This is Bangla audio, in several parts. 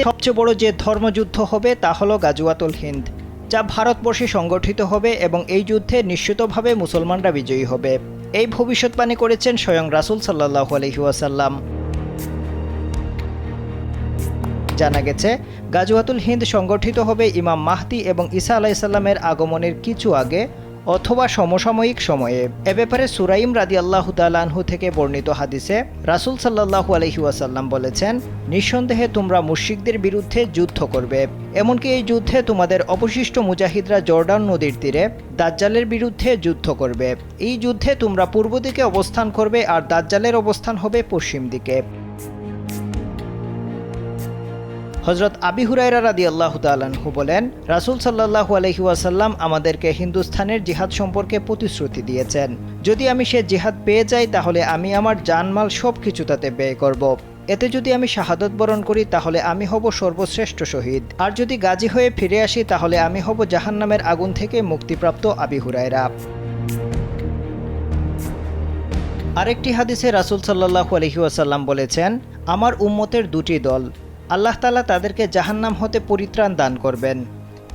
পৃথিবীতে সবচেয়ে বড় যে ধর্মযুদ্ধ হবে তা হলো গাজুয়াতুল হিন্দ, যা ভারতবর্ষে সংগঠিত হবে এবং এই যুদ্ধে নিশ্চিতভাবে মুসলমানরা বিজয়ী হবে। এই ভবিষ্যৎবাণী করেছেন স্বয়ং রাসুল সাল্লাহ আলহিউসাল্লাম জানা গেছে, গাজুয়াতুল হিন্দ সংগঠিত হবে ইমাম মাহদি এবং ঈসা আলাইসাল্লামের আগমনের কিছু আগে অথবা সমসাময়িক সময়ে। এ ব্যাপারে সুরাইম রাদি আল্লাহ তালাহু থেকে বর্ণিত হাদিসে রাসুল সাল্লাহু আলহি ওয়াসাল্লাম বলেছেন, নিঃসন্দেহে তোমরা মুশরিকদের বিরুদ্ধে যুদ্ধ করবে। এমনকি এই যুদ্ধে তোমাদের অবশিষ্ট মুজাহিদরা জর্ডান নদীর তীরে দাজ্জালের বিরুদ্ধে যুদ্ধ করবে। এই যুদ্ধে তোমরা পূর্ব দিকে অবস্থান করবে আর দাজ্জালের অবস্থান হবে পশ্চিম দিকে। হজরত আবি হুরাইরা রাদি আল্লাহ তালাহু বলেন, রাসুল সাল্লাহু আলহি ওয়াসাল্লাম আমাদেরকে হিন্দুস্থানের জিহাদ সম্পর্কে প্রতিশ্রুতি দিয়েছেন। যদি আমি সে জিহাদ পেয়ে যাই, তাহলে আমি আমার জানমাল সব কিছু তাতে ব্যয় করব। এতে যদি আমি শাহাদত বরণ করি, তাহলে আমি হব সর্বশ্রেষ্ঠ শহীদ। আর যদি গাজী হয়ে ফিরে আসি, তাহলে আমি হব জাহান্নামের আগুন থেকে মুক্তিপ্রাপ্ত আবি হুরাইরা আরেকটি হাদিসে রাসুল সাল্লাহু আলহি ওয়াসাল্লাম বলেছেন, আমার উম্মতের দুটি দল আল্লাহ তালা তাদেরকে জাহান্নাম হতে পরিত্রাণ দান করবেন।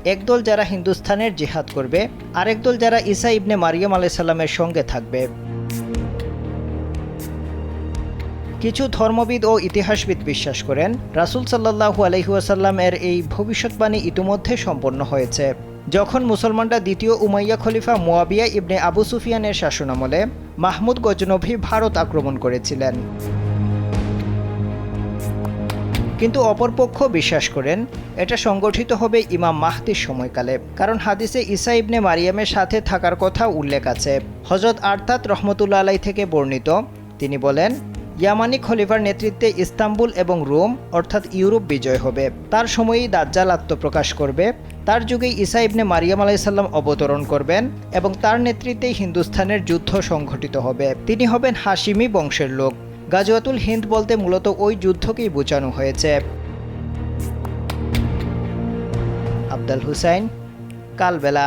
একদল যারা হিন্দুস্থানের জিহাদ করবে, আরেক দল যারা ঈসা ইবনে মারিয়াম আলাইসাল্লামের সঙ্গে থাকবে। কিছু ধর্মবিদ ও ইতিহাসবিদ বিশ্বাস করেন, রাসুল সাল্লাহু আলহিউসাল্লাম এর এই ভবিষ্যৎবাণী ইতিমধ্যে সম্পন্ন হয়েছে। যখন মুসলমানরা দ্বিতীয় উমাইয়া খলিফা মোয়াবিয়া ইবনে আবু সুফিয়ানের শাসনামলে মাহমুদ গজনভি ভারত আক্রমণ করেছিলেন। কিন্তু অপরপক্ষ বিশ্বাস করেন, এটা সংগঠিত হবে ইমাম মাহদির সময়কালে। কারণ হাদিসে ইসা ইবনে মারিয়ামের সাথে থাকার কথা উল্লেখ আছে। হজরত আরতাত রহমতুল্লা আলাই থেকে বর্ণিত, তিনি বলেন, ইয়ামানি খলিফার নেতৃত্বে ইস্তাম্বুল এবং রোম, অর্থাৎ ইউরোপ বিজয় হবে। তার সময়েই দাজ্জাল আত্মপ্রকাশ করবে। তার যুগে ইসা ইবনে মারিয়াম আলাইসাল্লাম অবতরণ করবেন এবং তার নেতৃত্বেই হিন্দুস্থানের যুদ্ধ সংঘটিত হবে। তিনি হবেন হাসিমি বংশের লোক। গাজওয়াতুল হিন্দ বলতে মূলত ওই যুদ্ধকেই বোঝানো হয়েছে। আবদাল হুসাইন কালবেলা।